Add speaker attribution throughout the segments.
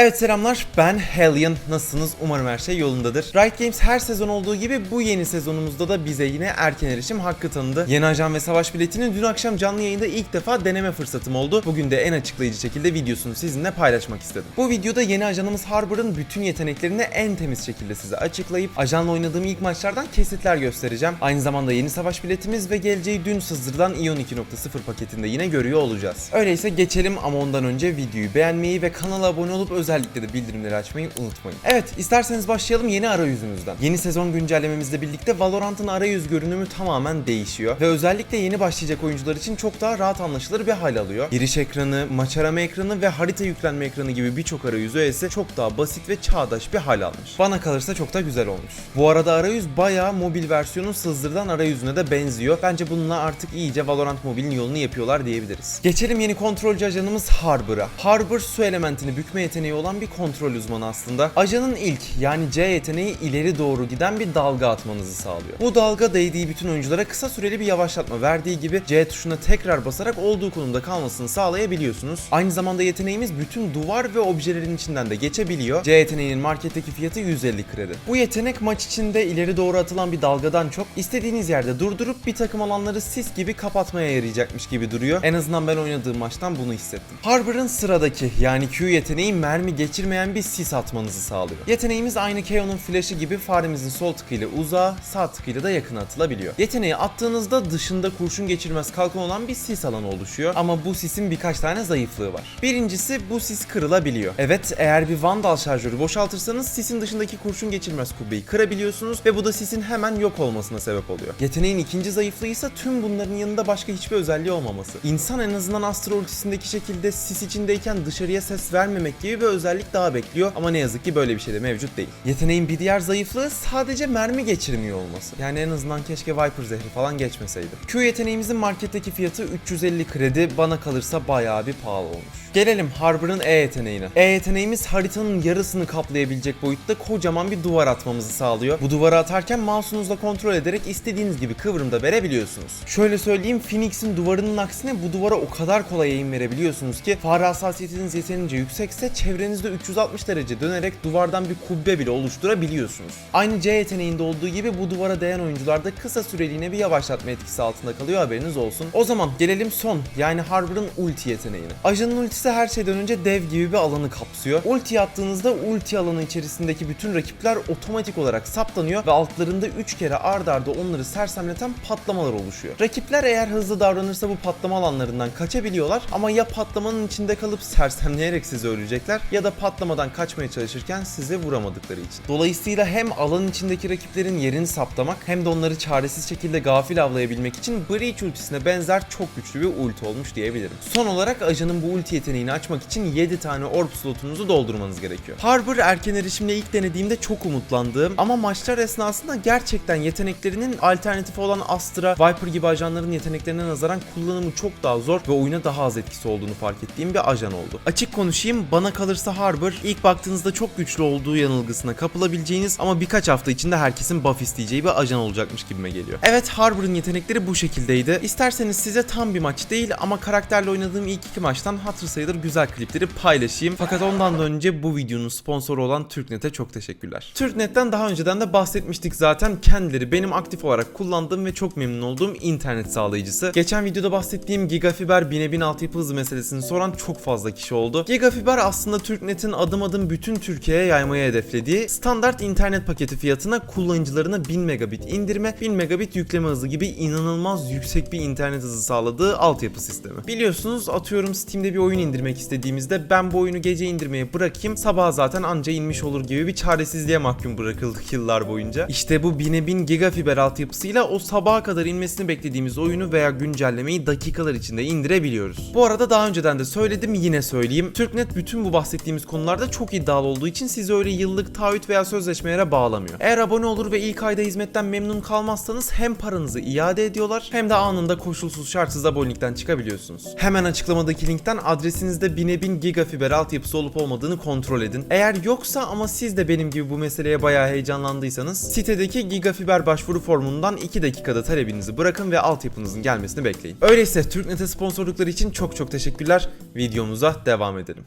Speaker 1: Evet selamlar ben Hellion. Nasılsınız? Umarım her şey yolundadır. Riot Games her sezon olduğu gibi bu yeni sezonumuzda da bize yine erken erişim hakkı tanıdı. Yeni ajan ve savaş biletini dün akşam canlı yayında ilk defa deneme fırsatım oldu. Bugün de en açıklayıcı şekilde videosunu sizinle paylaşmak istedim. Bu videoda yeni ajanımız Harbor'ın bütün yeteneklerini en temiz şekilde size açıklayıp ajanla oynadığım ilk maçlardan kesitler göstereceğim. Aynı zamanda yeni savaş biletimiz ve geleceği dün sızdırılan Ion 2.0 paketinde yine görüyor olacağız. Öyleyse geçelim ama ondan önce videoyu beğenmeyi ve kanala abone olup özellikle de bildirimleri açmayı unutmayın. Evet isterseniz başlayalım yeni arayüzümüzden. Yeni sezon güncellememizle birlikte Valorant'ın arayüz görünümü tamamen değişiyor ve özellikle yeni başlayacak oyuncular için çok daha rahat anlaşılır bir hal alıyor. Giriş ekranı, maç arama ekranı ve harita yüklenme ekranı gibi birçok arayüz öğesi çok daha basit ve çağdaş bir hal almış. Bana kalırsa çok da güzel olmuş. Bu arada arayüz bayağı mobil versiyonun sızdırılan arayüzüne de benziyor. Bence bununla artık iyice Valorant Mobile'in yolunu yapıyorlar diyebiliriz. Geçelim yeni kontrolcü ajanımız Harbor'a. Harbor su elementini bükme yeteneği olan bir kontrol uzmanı aslında. Ajanın ilk yani C yeteneği ileri doğru giden bir dalga atmanızı sağlıyor. Bu dalga değdiği bütün oyunculara kısa süreli bir yavaşlatma verdiği gibi C tuşuna tekrar basarak olduğu konumda kalmasını sağlayabiliyorsunuz. Aynı zamanda yeteneğimiz bütün duvar ve objelerin içinden de geçebiliyor. C yeteneğinin marketteki fiyatı 150 kredi. Bu yetenek maç içinde ileri doğru atılan bir dalgadan çok istediğiniz yerde durdurup bir takım alanları sis gibi kapatmaya yarayacakmış gibi duruyor. En azından ben oynadığım maçtan bunu hissettim. Harbor'ın sıradaki yani Q yeteneği mermi geçirmeyen bir sis atmanızı sağlıyor. Yeteneğimiz aynı KO'nun flash'ı gibi faremizin sol tıkıyla uzağa, sağ tıkıyla da yakına atılabiliyor. Yeteneği attığınızda dışında kurşun geçirmez kalkan olan bir sis alanı oluşuyor ama bu sisin birkaç tane zayıflığı var. Birincisi bu sis kırılabiliyor. Evet eğer bir vandal şarjörü boşaltırsanız sisin dışındaki kurşun geçirmez kubbeyi kırabiliyorsunuz ve bu da sisin hemen yok olmasına sebep oluyor. Yeteneğin ikinci zayıflığı ise tüm bunların yanında başka hiçbir özelliği olmaması. İnsan en azından Astro ultisindeki şekilde sis içindeyken dışarıya ses vermemek gibi bir özellik daha bekliyor ama ne yazık ki böyle bir şey de mevcut değil. Yeteneğin bir diğer zayıflığı sadece mermi geçirmiyor olması. Yani en azından keşke Viper zehri falan geçmeseydi. Q yeteneğimizin marketteki fiyatı 350 kredi bana kalırsa bayağı bir pahalı olmuş. Gelelim Harbor'ın E yeteneğine. E yeteneğimiz haritanın yarısını kaplayabilecek boyutta kocaman bir duvar atmamızı sağlıyor. Bu duvarı atarken mouse'unuzla kontrol ederek istediğiniz gibi kıvrımda verebiliyorsunuz. Şöyle söyleyeyim Phoenix'in duvarının aksine bu duvara o kadar kolay eğim verebiliyorsunuz ki fare hassasiyetiniz yeterince yüksekse çevrenizde 360 derece dönerek duvardan bir kubbe bile oluşturabiliyorsunuz. Aynı C yeteneğinde olduğu gibi bu duvara değen oyuncularda kısa süreliğine bir yavaşlatma etkisi altında kalıyor haberiniz olsun. O zaman gelelim son yani Harbor'ın ulti yeteneğine. Ajanın ultisi her şeyden önce dev gibi bir alanı kapsıyor. Ulti attığınızda ulti alanı içerisindeki bütün rakipler otomatik olarak saptanıyor ve altlarında 3 kere ard arda onları sersemleten patlamalar oluşuyor. Rakipler eğer hızlı davranırsa bu patlama alanlarından kaçabiliyorlar ama ya patlamanın içinde kalıp sersemleyerek sizi ölecekler ya da patlamadan kaçmaya çalışırken size vuramadıkları için. Dolayısıyla hem alanın içindeki rakiplerin yerini saptamak hem de onları çaresiz şekilde gafil avlayabilmek için Breach ultisine benzer çok güçlü bir ulti olmuş diyebilirim. Son olarak ajanın bu ulti yeteneğini açmak için 7 tane orb slotunuzu doldurmanız gerekiyor. Harbor erken erişimle ilk denediğimde çok umutlandığım ama maçlar esnasında gerçekten yeteneklerinin alternatifi olan Astra, Viper gibi ajanların yeteneklerine nazaran kullanımı çok daha zor ve oyuna daha az etkisi olduğunu fark ettiğim bir ajan oldu. Açık konuşayım bana kalırsa Harbor ilk baktığınızda çok güçlü olduğu yanılgısına kapılabileceğiniz ama birkaç hafta içinde herkesin buff isteyeceği bir ajan olacakmış gibime geliyor. Evet Harbor'ın yetenekleri bu şekildeydi. İsterseniz size tam bir maç değil ama karakterle oynadığım ilk iki maçtan hatır sayılır güzel klipleri paylaşayım. Fakat ondan da önce bu videonun sponsoru olan Türknet'e çok teşekkürler. Türknet'ten daha önceden de bahsetmiştik zaten. Kendileri benim aktif olarak kullandığım ve çok memnun olduğum internet sağlayıcısı. Geçen videoda bahsettiğim Gigafiber 1000'e 1000 altyapı hızı meselesini soran çok fazla kişi oldu. Gigafiber aslında Türknet'in adım adım bütün Türkiye'ye yaymaya hedeflediği standart internet paketi fiyatına kullanıcılarına 1000 megabit indirme, 1000 megabit yükleme hızı gibi inanılmaz yüksek bir internet hızı sağladığı altyapı sistemi. Biliyorsunuz atıyorum Steam'de bir oyun indirmek istediğimizde ben bu oyunu gece indirmeye bırakayım sabah zaten anca inmiş olur gibi bir çaresizliğe mahkum bırakıldık yıllar boyunca. İşte bu 1000'e 1000 gigafiber altyapısıyla o sabaha kadar inmesini beklediğimiz oyunu veya güncellemeyi dakikalar içinde indirebiliyoruz. Bu arada daha önceden de söyledim yine söyleyeyim. Türknet bütün bu bahsettiğimiz konularda çok iddialı olduğu için sizi öyle yıllık taahhüt veya sözleşmelere bağlamıyor. Eğer abone olur ve ilk ayda hizmetten memnun kalmazsanız hem paranızı iade ediyorlar hem de anında koşulsuz şartsız abonelikten çıkabiliyorsunuz. Hemen açıklamadaki linkten adresinizde 1000'e 1000 gigafiber altyapısı olup olmadığını kontrol edin. Eğer yoksa ama siz de benim gibi bu meseleye bayağı heyecanlandıysanız sitedeki gigafiber başvuru formundan 2 dakikada talebinizi bırakın ve altyapınızın gelmesini bekleyin. Öyleyse Türknet'e sponsorlukları için çok çok teşekkürler. Videomuza devam edelim.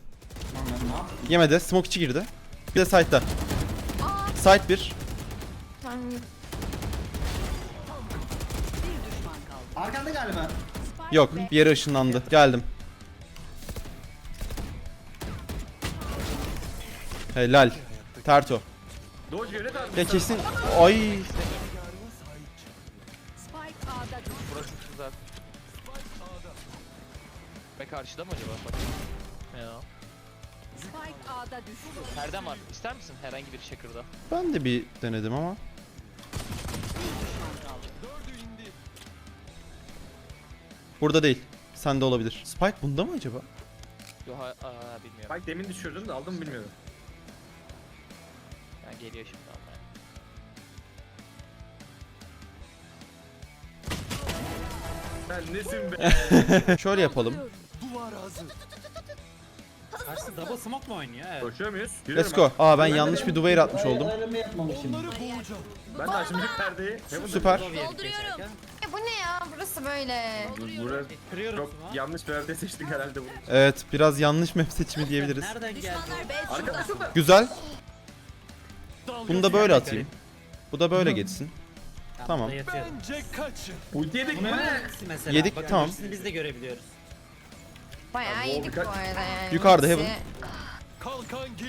Speaker 2: Yemedi. Smoke içi girdi. Bir de side'da. Side 1.
Speaker 3: Tanrım.
Speaker 4: Arkanda galiba.
Speaker 2: Yok. Bir yere ışınlandı. Geldim. Helal. Terto. Ya kesin. Ay.
Speaker 5: Burası çok güzel. Ve karşıda mı acaba? Bak. Ya.
Speaker 6: Spike A'da düştü.
Speaker 5: Nereden var? İster misin herhangi bir şakırda?
Speaker 2: Ben de bir denedim ama. Burada değil. Sende olabilir. Spike bunda mı acaba?
Speaker 5: Yo ha, aa, bilmiyorum.
Speaker 7: Bak demin düşürdüm de aldım mı bilmiyorum.
Speaker 5: Yani geliyor şimdi ama.
Speaker 7: Sen nesin be?
Speaker 2: Şöyle yapalım.
Speaker 4: Karşısı double smoke mu oynuyor? Evet.
Speaker 7: Koşuyor muyuz?
Speaker 2: Let's
Speaker 7: Yürüyorum
Speaker 2: go. Aa ben yanlış bir duvar atmış oldum.
Speaker 4: Ayarlarımı yapmamışım.
Speaker 7: Ben, ben de açmışım perdeyi. Ne bu?
Speaker 2: Süper.
Speaker 6: Dolduruyorum.
Speaker 3: E bu ne ya? Burası böyle.
Speaker 7: Bu- Burası
Speaker 4: Kırıyorum
Speaker 7: çok
Speaker 4: smoke.
Speaker 7: yanlış bir harita seçtik herhalde bu.
Speaker 2: Evet biraz yanlış map seçimi diyebiliriz.
Speaker 4: Nereden geldi?
Speaker 2: Güzel. Bunu da böyle atayım. Bu da böyle geçsin. Tamam.
Speaker 4: burada.
Speaker 7: Ulti yedik
Speaker 4: Bunu
Speaker 7: mi?
Speaker 4: mesela.
Speaker 2: Yedik,
Speaker 4: Bakın
Speaker 2: tamam.
Speaker 4: ikisini biz de görebiliyoruz.
Speaker 3: Bayağı
Speaker 7: Abi,
Speaker 3: iyiydik bu
Speaker 7: birkaç-
Speaker 3: arada yani.
Speaker 2: Yukarıda,
Speaker 3: Hepsi-
Speaker 2: heaven.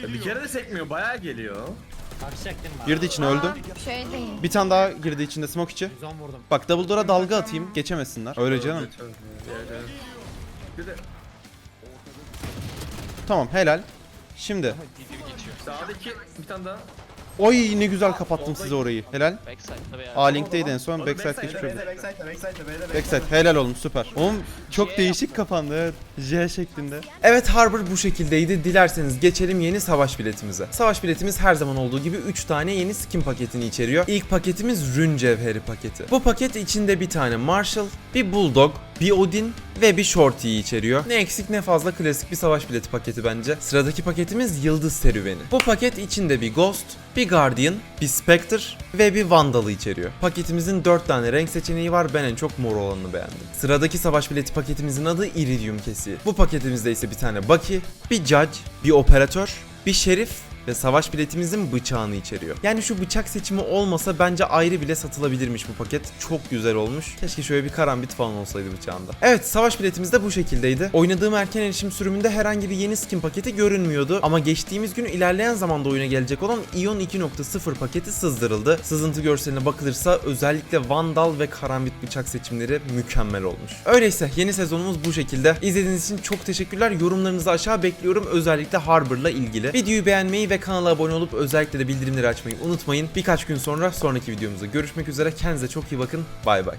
Speaker 7: Ya Bir kere de sekmiyor bayağı geliyor.
Speaker 4: Bakacak değil mi?
Speaker 2: Girdi içine öldü.
Speaker 3: Şey değil.
Speaker 2: Bir tane daha girdi içinde smoke içi.
Speaker 4: 110 vurdum.
Speaker 2: Bak double door'a dalga atayım geçemesinler. Öyle canım.
Speaker 7: Bir de
Speaker 2: Tamam helal. Şimdi.
Speaker 7: Sağdaki bir tane daha.
Speaker 2: Oy ne güzel kapattım size orayı. Helal. A link'teydi en son
Speaker 7: Oğlum,
Speaker 2: backside geçmiş oldu. Backside helal olmuş süper. Oğlum çok değişik kapandı evet. J şeklinde.
Speaker 1: Evet Harbor bu şekildeydi. Dilerseniz geçelim yeni savaş biletimize. Savaş biletimiz her zaman olduğu gibi 3 tane yeni skin paketini içeriyor. İlk paketimiz Rün Cevheri paketi. Bu paket içinde bir tane Marshall, bir Bulldog, bir Odin ve bir Shorty'yi içeriyor. Ne eksik ne fazla klasik bir savaş bileti paketi bence. Sıradaki paketimiz Yıldız Serüveni. Bu paket içinde bir Ghost, bir Guardian, bir Spectre ve bir Vandal'ı içeriyor. Paketimizin 4 tane renk seçeneği var. Ben en çok mor olanını beğendim. Sıradaki savaş bileti paketimizin adı Iridium kesiği. Bu paketimizde ise bir tane Bucky, bir Judge, bir Operatör, bir Şerif ve savaş biletimizin bıçağını içeriyor. Yani şu bıçak seçimi olmasa bence ayrı bile satılabilirmiş bu paket. Çok güzel olmuş. Keşke şöyle bir karambit falan olsaydı bıçağında. Evet savaş biletimiz de bu şekildeydi. Oynadığım erken erişim sürümünde herhangi bir yeni skin paketi görünmüyordu. Ama geçtiğimiz gün ilerleyen zamanda oyuna gelecek olan Ion 2.0 paketi sızdırıldı. Sızıntı görseline bakılırsa özellikle Vandal ve karambit bıçak seçimleri mükemmel olmuş. Öyleyse yeni sezonumuz bu şekilde. İzlediğiniz için çok teşekkürler. Yorumlarınızı aşağı bekliyorum. Özellikle Harbor'la ilgili. Videoyu beğenmeyi ve kanala abone olup özellikle de bildirimleri açmayı unutmayın. Birkaç gün sonra sonraki videomuzda görüşmek üzere. Kendinize çok iyi bakın. Bay bay.